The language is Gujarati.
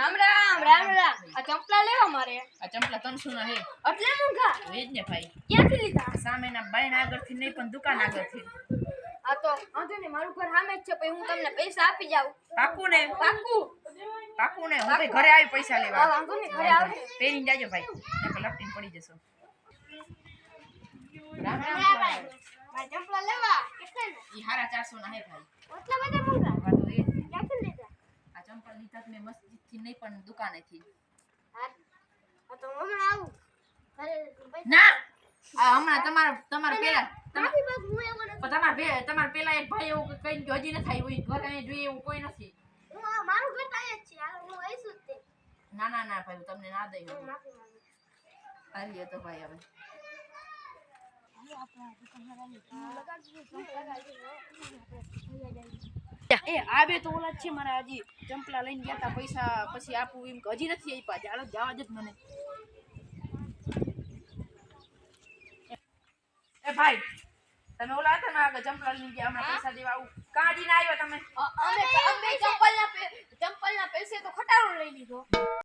રામ રામ રામ રામ. આ ચંપલા લેવા મારે. આ ચંપલા ત્રણસો ના હે. એટલે મૂંઘા એ જ ને ભાઈ. ક્યાંથી લીધા? સામેના બાયણ આગળથી નહીં પણ દુકાન આગળથી. આ તો વાંધો નહીં મારું ઘર સામે જ છે પછી હું તમને પૈસા આપી જાઉં. પાકું ને. પાકું. પાકું ને. હું ભાઈ ઘરે આવી પૈસા લેવા. વાંધો નહીં ઘરે આવજો. પહેરીને જાજો ભાઈ. નકર લપટીને પડી જશો. રામ રામ. મારે ચંપલા લેવા. કેટલા ને? ઈ હારા ચારસો ના હે ભાઈ. એટલા બધા મૂંઘા હા તો એ જ ને. ક્યાંથી લીધા આ ચંપલ લીધા મસ્જિદથી નહીં પણ દુકાનેથી ના આ હમણાં તમારા તમારા પેલા તમારા બે તમારા પેલા એક ભાઈ એવું કઈ હજી નથી આવ્યું ઘરે અહીં જોઈએ એવું કોઈ નથી. હું મારું ઘર ત્યાં છે. હું આવીશું જ તે. ના ના ના ભાઈ તમને ના દઈ હું હાલીએ તો ભાઈ હવે. એ આ બે તો ઓલા છે મારા હજી ચંપલા લઈને ગયા હતા પૈસા પછી આપું એમ હજી નથી આપ્યા ચાલો જવા જ મને. એ ભાઈ તમે ઓલા હતા ને આગળ ચંપલા લઈને ગયા હમણાં પૈસા દેવા આવું. કાઢીને ના આવ્યા તમે. અમે ચંપલના પે- ચંપલના પૈસે તો ખટારો લઈ લીધો.